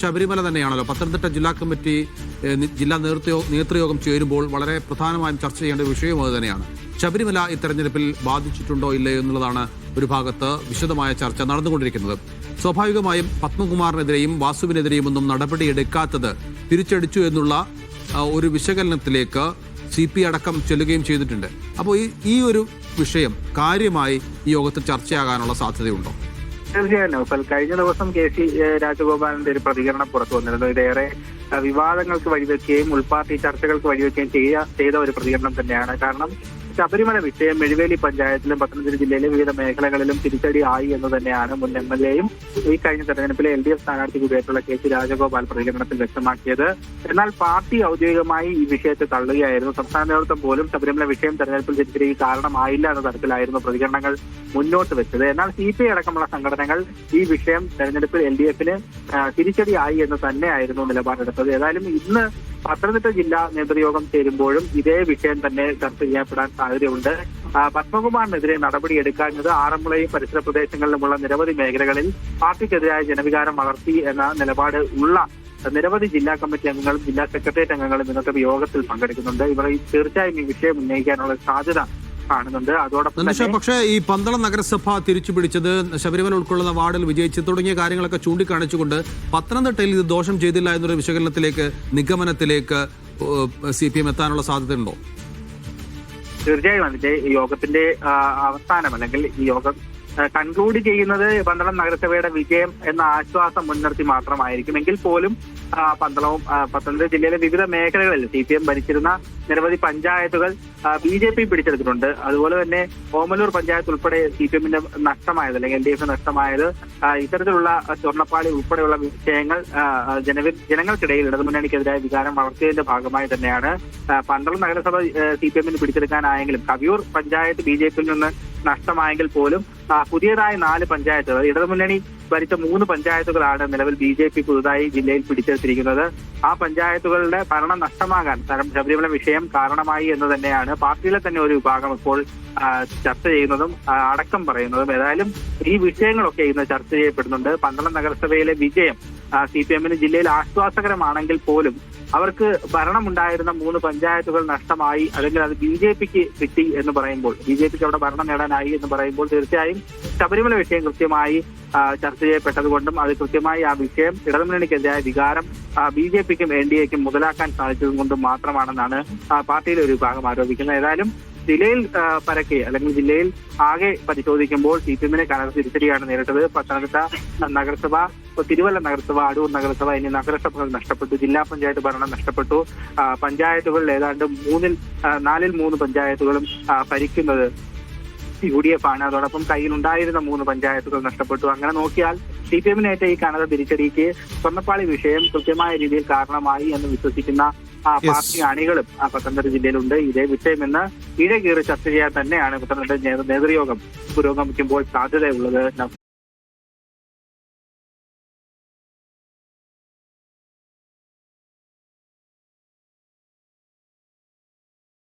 ശബരിമല തന്നെയാണല്ലോ. പത്തനംതിട്ട ജില്ലാ കമ്മിറ്റി ജില്ലാ നേതൃത്വ നേതൃയോഗം ചേരുമ്പോൾ വളരെ പ്രധാനമായും ചർച്ച ചെയ്യേണ്ട വിഷയവും അത് തന്നെയാണ്. ശബരിമല ഈ തെരഞ്ഞെടുപ്പിൽ ബാധിച്ചിട്ടുണ്ടോ ഇല്ലയോ എന്നുള്ളതാണ് ഒരു ഭാഗത്ത് വിശദമായ ചർച്ച നടന്നുകൊണ്ടിരിക്കുന്നത്. സ്വാഭാവികമായും പത്മകുമാറിനെതിരെയും വാസുവിനെതിരെയും ഒന്നും നടപടിയെടുക്കാത്തത് തിരിച്ചടിച്ചു എന്നുള്ള ഒരു വിശകലനത്തിലേക്ക് സി പി അടക്കം ചെല്ലുകയും ചെയ്തിട്ടുണ്ട്. അപ്പോൾ ഈ ഈ ഒരു വിഷയം കാര്യമായി ഈ യോഗത്തിൽ ചർച്ചയാകാനുള്ള സാധ്യതയുണ്ടോ? തീർച്ചയായും നൗഫൽ കഴിഞ്ഞ ദിവസം കെ സി രാജഗോപാലിന്റെ ഒരു പ്രതികരണം പുറത്തു വന്നിരുന്നു. ഇതേറെ വിവാദങ്ങൾക്ക് വഴിവെക്കുകയും ഉൾപാർട്ടി ചർച്ചകൾക്ക് വഴിവെക്കുകയും ചെയ്യ ചെയ്ത ഒരു പ്രതികരണം തന്നെയാണ്. കാരണം ശബരിമല വിഷയം മെഴുവേലി പഞ്ചായത്തിലും പത്തനംതിട്ട ജില്ലയിലെ വിവിധ മേഖലകളിലും തിരിച്ചടി ആയി എന്ന് തന്നെയാണ് മുൻ എം എൽ എയും ഈ കഴിഞ്ഞ തെരഞ്ഞെടുപ്പിലെ എൽ ഡി എഫ് സ്ഥാനാർത്ഥി കൂടിയായിട്ടുള്ള കെ സി രാജഗോപാൽ പ്രതികരണത്തിൽ വ്യക്തമാക്കിയത്. എന്നാൽ പാർട്ടി ഔദ്യോഗികമായി ഈ വിഷയത്തെ തള്ളുകയായിരുന്നു. സംസ്ഥാന നേതൃത്വം പോലും ശബരിമല വിഷയം തെരഞ്ഞെടുപ്പിൽ തിരിച്ചടി കാരണമായില്ല എന്ന തരത്തിലായിരുന്നു പ്രതികരണങ്ങൾ മുന്നോട്ട് വെച്ചത്. എന്നാൽ സി പി ഐ അടക്കമുള്ള സംഘടനകൾ ഈ വിഷയം തെരഞ്ഞെടുപ്പിൽ എൽ ഡി എഫിന് തിരിച്ചടിയായി എന്ന് തന്നെയായിരുന്നു നിലപാടെടുത്തത്. ഏതായാലും ഇന്ന് പത്തനംതിട്ട ജില്ലാ നേതൃയോഗം ചേരുമ്പോഴും ഇതേ വിഷയം തന്നെ ചർച്ച ചെയ്യപ്പെടാൻ സാധ്യതയുണ്ട്. പത്മകുമാറിനെതിരെ നടപടിയെടുക്കാഞ്ഞത് ആറന്മുളയും പരിസര പ്രദേശങ്ങളിലുമുള്ള നിരവധി മേഖലകളിൽ പാർട്ടിക്കെതിരായ ജനവികാരം വളർത്തി എന്ന നിലപാട് ഉള്ള നിരവധി ജില്ലാ കമ്മിറ്റി അംഗങ്ങളും ജില്ലാ സെക്രട്ടേറിയറ്റ് അംഗങ്ങളും ഇന്നത്തെ യോഗത്തിൽ പങ്കെടുക്കുന്നുണ്ട്. ഇവർ തീർച്ചയായും ഈ വിഷയം ഉന്നയിക്കാനുള്ള സാധ്യത കാണുന്നുണ്ട്. അതോടൊപ്പം പക്ഷേ ഈ പന്തളം നഗരസഭ തിരിച്ചു പിടിച്ചത് ശബരിമല ഉൾക്കൊള്ളുന്ന വാർഡിൽ വിജയിച്ച് തുടങ്ങിയ കാര്യങ്ങളൊക്കെ ചൂണ്ടിക്കാണിച്ചുകൊണ്ട് പത്തനംതിട്ടയിൽ ഇത് ദോഷം ചെയ്തില്ല എന്നൊരു വിശകലനത്തിലേക്ക് നിഗമനത്തിലേക്ക് സി പി എം എത്താനുള്ള സാധ്യതയുണ്ടോ? തീർച്ചയായും അതിന്റെ യോഗത്തിന്റെ അവസാനം അല്ലെങ്കിൽ ഈ യോഗം കൺക്ലൂഡ് ചെയ്യുന്നത് പന്തളം നഗരസഭയുടെ വിജയം എന്ന ആശ്വാസം മുൻനിർത്തി മാത്രമായിരിക്കും. എങ്കിൽ പോലും പന്തളവും പത്തനംതിട്ട ജില്ലയിലെ വിവിധ മേഖലകളിൽ സി പി എം ഭരിച്ചിരുന്ന നിരവധി പഞ്ചായത്തുകൾ ബി ജെ പി പിടിച്ചെടുത്തിട്ടുണ്ട്. അതുപോലെ തന്നെ ഓമലൂർ പഞ്ചായത്ത് ഉൾപ്പെടെ സി പി എമ്മിന്റെ നഷ്ടമായത് അല്ലെങ്കിൽ എൽ ഡി എഫ് നഷ്ടമായത് ഇത്തരത്തിലുള്ള സ്വർണപ്പാളി ഉൾപ്പെടെയുള്ള വിഷയങ്ങൾ ജനവി ജനങ്ങൾക്കിടയിൽ ഇടതുമുന്നണിക്കെതിരായ വികാരം വളർത്തിയതിന്റെ ഭാഗമായി തന്നെയാണ് പന്തളം നഗരസഭ സി പി എമ്മിന് പിടിച്ചെടുക്കാനായെങ്കിലും കവിയൂർ പഞ്ചായത്ത് ബി ജെ പിയിൽ നിന്ന് നഷ്ടമായെങ്കിൽ പോലും പുതിയതായ നാല് പഞ്ചായത്തുകൾ ഇടതുമുന്നണി ഭരിച്ച മൂന്ന് പഞ്ചായത്തുകളാണ് നിലവിൽ ബി ജെ പി പുതുതായി ജില്ലയിൽ പിടിച്ചെടുത്തിരിക്കുന്നത്. ആ പഞ്ചായത്തുകളുടെ ഭരണം നഷ്ടമാകാൻ ശബരിമല വിഷയം കാരണമായി എന്ന് തന്നെയാണ് പാർട്ടിയിലെ തന്നെ ഒരു വിഭാഗം ഇപ്പോൾ ചർച്ച ചെയ്യുന്നതും അടക്കം പറയുന്നതും. ഏതായാലും ഈ വിഷയങ്ങളൊക്കെ ഇന്ന് ചർച്ച ചെയ്യപ്പെടുന്നുണ്ട്. പന്തളം നഗരസഭയിലെ വിജയം സി പി എമ്മിന് ജില്ലയിൽ ആശ്വാസകരമാണെങ്കിൽ പോലും അവർക്ക് ഭരണമുണ്ടായിരുന്ന മൂന്ന് പഞ്ചായത്തുകൾ നഷ്ടമായി അല്ലെങ്കിൽ അത് ബി ജെ പിക്ക് കിട്ടി എന്ന് പറയുമ്പോൾ ബി ജെ പിക്ക് അവിടെ ഭരണം നേടാനായി എന്ന് പറയുമ്പോൾ തീർച്ചയായും ശബരിമല വിഷയം കൃത്യമായി ചർച്ച ചെയ്യപ്പെട്ടതുകൊണ്ടും അത് കൃത്യമായി ആ വിഷയം ഇടതുമുന്നണിക്കെതിരായ വികാരം ബി ജെ പിക്കും എൻ ഡി എക്കും മുതലാക്കാൻ സാധിച്ചതും കൊണ്ടും മാത്രമാണെന്നാണ് പാർട്ടിയിലെ ഒരു വിഭാഗം ആരോപിക്കുന്നത്. ഏതായാലും ജില്ലയിൽ പരക്കെ അല്ലെങ്കിൽ ജില്ലയിൽ ആകെ പരിശോധിക്കുമ്പോൾ സി പി എമ്മിനെ കനത്ത തിരിച്ചടിയാണ് നേരിട്ടത്. പത്തനംതിട്ട നഗരസഭ തിരുവല്ല നഗരസഭ അടൂർ നഗരസഭ എന്നീ നഗരസഭകൾ നഷ്ടപ്പെട്ടു. ജില്ലാ പഞ്ചായത്ത് ഭരണം നഷ്ടപ്പെട്ടു. പഞ്ചായത്തുകളിൽ ഏതാണ്ട് മൂന്നിൽ നാലിൽ മൂന്ന് പഞ്ചായത്തുകളും ഭരിക്കുന്നത് യു ഡി എഫ് ആണ്. അതോടൊപ്പം കയ്യിലുണ്ടായിരുന്ന മൂന്ന് പഞ്ചായത്തുകൾ നഷ്ടപ്പെട്ടു. അങ്ങനെ നോക്കിയാൽ സി പി എമ്മിനേറ്റ ഈ കനത തിരിച്ചടിക്ക് സ്വർണപ്പാളി വിഷയം കൃത്യമായ രീതിയിൽ കാരണമായി എന്ന് വിശ്വസിക്കുന്ന. പാർട്ടി അണികളും പത്തനംതിട്ട ജില്ലയിലുണ്ട്. ഇതേ വിഷയം എന്ന് ഇഴകീറി ചർച്ച ചെയ്യാൻ തന്നെയാണ് പത്തനംതിട്ട നേതൃയോഗം പുരോഗമിക്കുമ്പോൾ സാധ്യതയുള്ളത്.